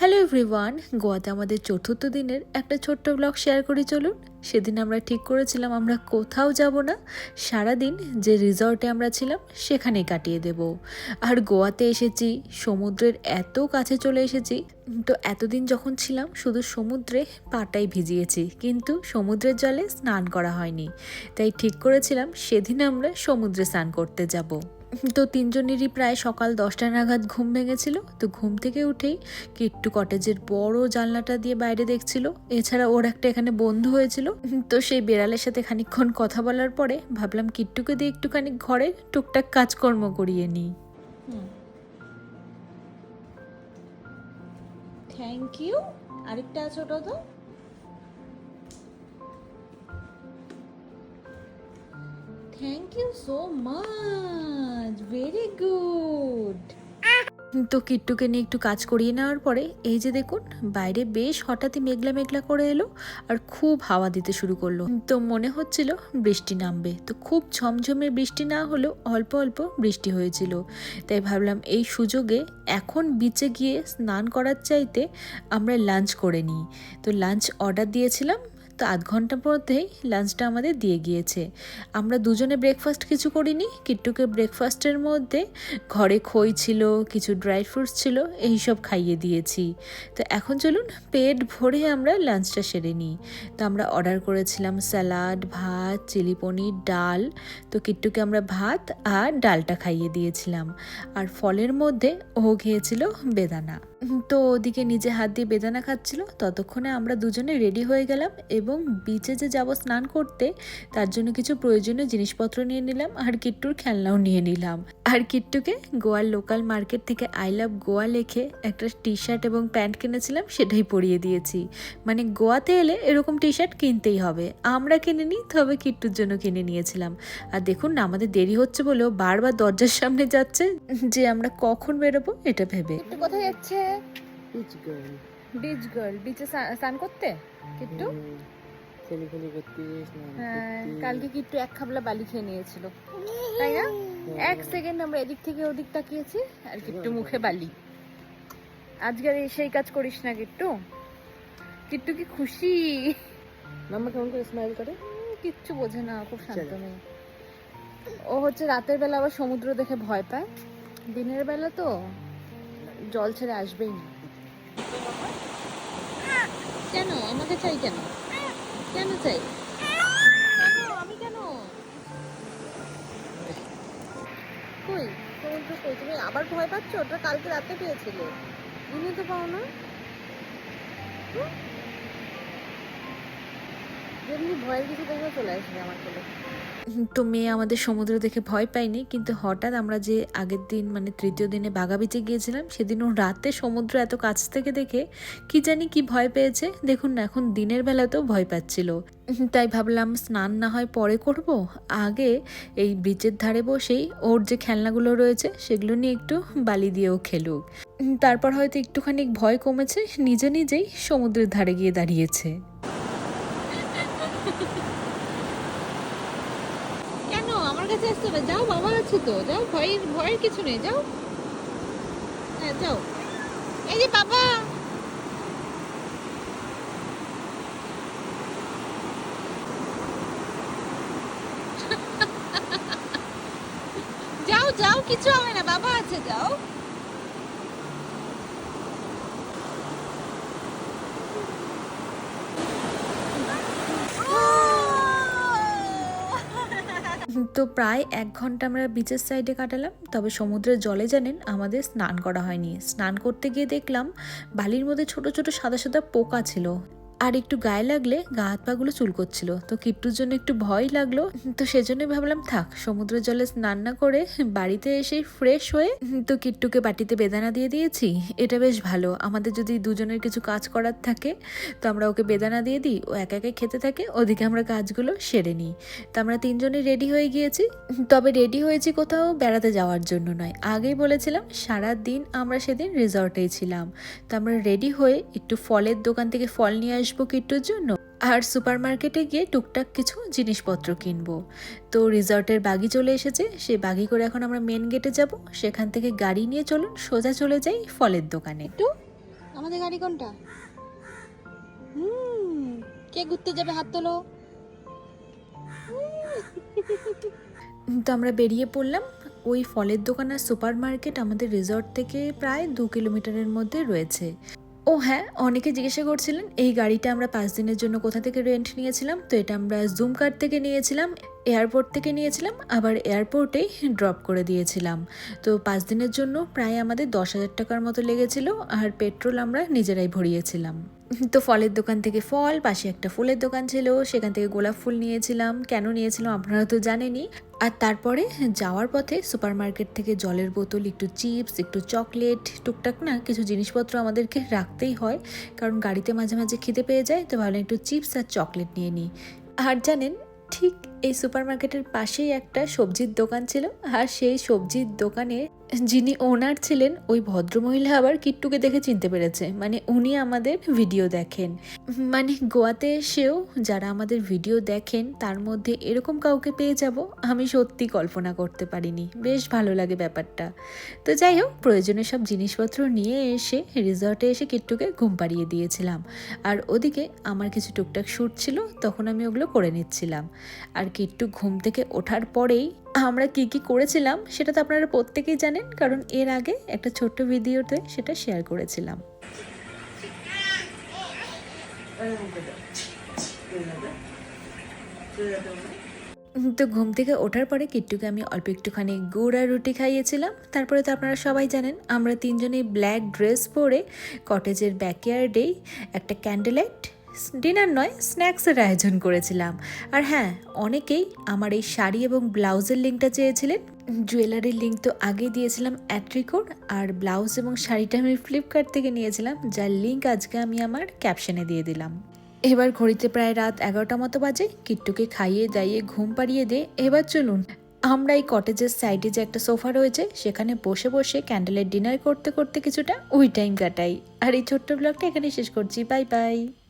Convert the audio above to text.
Hello everyone গোয়াতে আমাদের চতুর্থ দিনের একটা ছোট্ট ব্লগ শেয়ার করি, চলুন। সেদিন আমরা ঠিক করেছিলাম, আমরা কোথাও যাব না। সারাদিন যে রিসর্টে আমরা ছিলাম, সেখানেই কাটিয়ে দেব। আর গোয়াতে এসেছি, সমুদ্রের এত কাছে চলে এসেছি। তো এতদিন যখন ছিলাম, শুধু সমুদ্রে পাটাই ভিজিয়েছি, কিন্তু সমুদ্রের জলে স্নান করা হয়নি। তাই ঠিক করেছিলাম, সেদিন আমরা সমুদ্রে স্নান করতে যাব। তো তিনজনেরই প্রায় সকাল দশটা নাগাদ ঘুম ভেঙেছিল। তো ঘুম থেকে উঠেই কিট্টু কটেজের বড় জানলাটা দিয়ে বাইরে দেখছিল। এছাড়া ওর একটা এখানে বন্ধু হয়েছিল। তো সেই বেড়ালের সাথে খানিকক্ষণ কথা বলার পরে ভাবলাম কিট্টুকে দিয়ে একটুখানি ঘরে টুকটাক কাজকর্ম করিয়ে নিই। থ্যাংক ইউ আরেকটা ছোট তো। Thank you so much very good তো কিট্টুকে নিয়ে একটু কাজ করিয়ে নেওয়ার পরে, এই যে দেখুন, বাইরে বেশ হঠাৎই মেঘলা মেঘলা করে এলো আর খুব হাওয়া দিতে শুরু করল। তো মনে হচ্ছিল বৃষ্টি নামবে। তো খুব ঝমঝমে বৃষ্টি না হলেও অল্প অল্প বৃষ্টি হয়েছিল। তাই ভাবলাম এই সুযোগে এখন বিচে গিয়ে স্নান করার চাইতে আমরা লাঞ্চ করে নিই। তো লাঞ্চ অর্ডার দিয়েছিলাম তো আধ ঘণ্টার মধ্যেই লাঞ্চটা আমাদের দিয়ে গিয়েছে। আমরা দুজনে ব্রেকফাস্ট কিছু করিনি, কিট্টুকে ব্রেকফাস্টের মধ্যে ঘরে খই ছিল, কিছু ড্রাই ফ্রুটস ছিল, এই সব খাইয়ে দিয়েছি। তো এখন চলুন পেট ভরে আমরা লাঞ্চটা সেরে নিই। তো আমরা অর্ডার করেছিলাম স্যালাড ভাত চিলি পনির, ডাল। তো কিট্টুকে আমরা ভাত আর ডালটা খাইয়ে দিয়েছিলাম। আর ফলের মধ্যে ও খেয়েছিল বেদানা। তো ওদিকে নিজে হাত দিয়ে বেদানা খাচ্ছিল, ততক্ষণে আমরা দুজনে রেডি হয়ে গেলাম এবং বিচে যে যাব স্নান করতে তার জন্য কিছু প্রয়োজনীয় জিনিসপত্র নিয়ে নিলাম আর কিট্টুর খেলনাও নিয়ে নিলাম। আর কিট্টুকে গোয়ার লোকাল মার্কেট থেকে আই লাভ গোয়া লেখে একটা টি শার্ট এবং প্যান্ট কিনেছিলাম সেটাই পরিয়ে দিয়েছি। মানে গোয়াতে এলে এরকম টি শার্ট কিনতেই হবে। আমরা কিনে নিই তবে কিট্টুর জন্য কিনে নিয়েছিলাম। আর দেখুন না আমাদের দেরি হচ্ছে বলেও বারবার দরজার সামনে যাচ্ছে যে আমরা কখন বেরোবো এটা ভেবে। কোথায় যাচ্ছে? Which girl? বিচ গার্ল বিচে স্নান করতে? কিট্টু? খেলি খেলি করতে স্নান হ্যাঁ কালকে কিট্টু এক খাবলা বালি খেয়ে নিয়েছিল। তাই না? এক সেকেন্ড আমরা এদিক থেকে ওদিক তাকিয়েছি আর কিট্টু মুখে বালি। আজকে সেই কাজ করিস না কিট্টু। কিট্টু কি খুশি? মাম্মা কেমন করে স্মাইল করে? কিচ্ছু বোঝে না খুব শান্ত। মেয়ে। ও হচ্ছে রাতের বেলা আবার সমুদ্র দেখে ভয় পায়। দিনের বেলা তো জল ছেড়ে আসবেই না। কেন? আমাকে চাই কেন? কেন চাই? আমি কেন? কই? সমুদ্র কই? তুমি আবার ভয় পাচ্ছ? ওটা কালকে রাতে পেয়েছিলে। দিনে তো পাও না? যেমনি ভয়ের কিছু দেখবে চলে আসবে আমার কোলে। তো মেয়ে আমাদের সমুদ্র দেখে ভয় পায়নি কিন্তু হঠাৎ আমরা যে আগের দিন মানে তৃতীয় দিনে বাগাবিচে গিয়েছিলাম সেদিন ও রাতে সমুদ্র এত কাছ থেকে দেখে কি জানি কি ভয় পেয়েছে। দেখুন না, এখন দিনের বেলাতেও ভয় পাচ্ছিল। তাই ভাবলাম স্নান না হয় পরে করব। আগে এই বিচের ধারে বসেই ওর যে খেলনাগুলো রয়েছে, সেগুলো নিয়ে একটু বালি দিয়েও খেলুক। তারপর হয়তো একটুখানি ভয় কমেছে, নিজে নিজেই সমুদ্রের ধারে গিয়ে দাঁড়িয়েছে কেন আমার কাছে আসতে হবে যাও, বাবা আছে তো, যাও ভয়ের ভয়ের কিছু নেই, যাও। হ্যাঁ যাও। এই যে বাবা। যাও যাও, কিছু হবে না, বাবা আছে, যাও। তো প্রায় এক ঘণ্টা আমরা বিচের সাইডে কাটালাম, তবে সমুদ্রের জলে জানেন আমাদের স্নান করা হয়নি। স্নান করতে গিয়ে দেখলাম বালির মধ্যে ছোট ছোট সাদা সাদা পোকা ছিল। আর একটু গায়ে লাগলে গা হাত পাগুলো চুলকোচ্ছিল তো কিট্টুর জন্য একটু ভয় লাগল। তো সেজন্যই ভাবলাম, থাক সমুদ্রের জলে স্নান না করে বাড়িতে এসে ফ্রেশ হয়ে তো কিট্টুকে বাটিতে বেদানা দিয়ে দিয়েছি। এটা বেশ ভালো। আমাদের যদি দুজনের কিছু কাজ করার থাকে, তো আমরা ওকে বেদানা দিয়ে দিই, ও একা একা খেতে থাকে, ওদিকে আমরা কাজগুলো সেরে নিই। তো আমরা তিনজনই রেডি হয়ে গিয়েছি। তবে রেডি হয়েছি কোথাও বেড়াতে যাওয়ার জন্য নয়। আগেই বলেছিলাম সারা দিন আমরা সেদিন রিসর্টেই ছিলাম। তো আমরা রেডি হয়ে একটু ফলের দোকান থেকে ফল নিয়ে আসব কিট্টুর জন্য আর সুপার মার্কেটে গিয়ে টুকটাক কিছু জিনিসপত্র কিনবো। তো রিসর্টের বাগি চলে এসেছে সেই বাগি করে এখন আমরা মেন গেটে যাব। সেখান থেকে গাড়ি নিয়ে চলুন সোজা চলে যাই ফলের দোকানে। একটু আমাদের গাড়ি কোনটা? হুম কে ঘুরতে যাবে হাত তোলো। তো আমরা বেরিয়ে পড়লাম। ওই ফলের দোকান আর সুপার মার্কেট আমাদের রিসর্ট থেকে প্রায় দু কিলোমিটারের মধ্যে রয়েছে। ও হ্যাঁ অনেকে জিজ্ঞাসা করছিলেন, এই গাড়িটা আমরা পাঁচ দিনের জন্য কোথা থেকে রেন্ট নিয়েছিলাম? তো এটা আমরা জুম কার্ড থেকে নিয়েছিলাম এয়ারপোর্ট থেকে নিয়েছিলাম, আবার এয়ারপোর্টেই ড্রপ করে দিয়েছিলাম। তো পাঁচ দিনের জন্য প্রায় আমাদের দশ হাজার টাকার মতো লেগেছিল, আর পেট্রোল আমরা নিজেরাই ভরিয়েছিলাম। তো ফলের দোকান থেকে ফল, পাশে একটা ফুলের দোকান ছিল, সেখান থেকে গোলাপ ফুল নিয়েছিলাম। কেন নিয়েছিলাম আপনারা তো জানেনই। আর তারপরে যাওয়ার পথে সুপার মার্কেট থেকে জলের বোতল, একটু চিপস, একটু চকলেট, টুকটাক না কিছু জিনিসপত্র আমাদেরকে রাখতেই হয়। কারণ গাড়িতে মাঝে মাঝে খিদে পেয়ে যায়, তো ভাবলাম একটু চিপস আর চকলেট নিয়ে নিই। আর জানেন, ঠিক এই সুপার মার্কেটের পাশেই একটা সবজির দোকান ছিল আর সেই সবজির দোকানে যিনি ওনার ছিলেন, ওই ভদ্রমহিলা আবার কিট্টুকে দেখে চিনতে পেরেছে। মানে উনি আমাদের ভিডিও দেখেন। মানে গোয়াতে এসেও যারা আমাদের ভিডিও দেখেন, তার মধ্যে এরকম কাউকে পেয়ে যাব, আমি সত্যি কল্পনা করতে পারিনি। বেশ ভালো লাগে ব্যাপারটা। তো যাই হোক, প্রয়োজনীয় সব জিনিসপত্র নিয়ে এসে রিসর্টে এসে কিট্টুকে ঘুম পাড়িয়ে দিয়েছিলাম। আর ওদিকে আমার কিছু টুকটাক শ্যুট ছিল, তখন আমি ওগুলো করে নিচ্ছিলাম। আর কিট্টু ঘুম থেকে ওঠার পরেই আমরা কি কি করেছিলাম সেটা তো আপনারা প্রত্যেকেই জানেন, কারণ এর আগে একটা ছোট্ট ভিডিওতে সেটা শেয়ার করেছিলাম। তো ঘুম থেকে ওঠার পরে কিট্টুকে আমি অল্প একটুখানি গুড় আর রুটি খাইয়েছিলাম। তারপরে তো আপনারা সবাই জানেন, আমরা তিনজনেই ব্ল্যাক ড্রেস পরে কটেজের ব্যাকয়ার্ডেই একটা ক্যান্ডেলাইট ডিনার নয়, স্ন্যাক্সের আয়োজন করেছিলাম। আর হ্যাঁ অনেকেই আমার এই শাড়ি এবং ব্লাউজের লিঙ্কটা চেয়েছিলেন। জুয়েলারির লিঙ্ক তো আগে দিয়েছিলাম অ্যাট্রিকোড আর ব্লাউজ এবং শাড়িটা আমি ফ্লিপকার্ট থেকে নিয়েছিলাম, যার লিঙ্ক আজকে আমি আমার ক্যাপশনে দিয়ে দিলাম। এবার ঘড়িতে প্রায় রাত এগারোটা মতো বাজে, কিট্টুকে খাইয়ে দাইয়ে ঘুম পাড়িয়ে দিয়ে এবার চলুন। আমরা এই কটেজের সাইডে যে একটা সোফা রয়েছে, সেখানে বসে বসে ক্যান্ডেলের ডিনার করতে করতে কিছুটা ওই টাইম কাটাই। আর এই ছোট্ট ব্লগটা এখানে শেষ করছি, বাই বাই।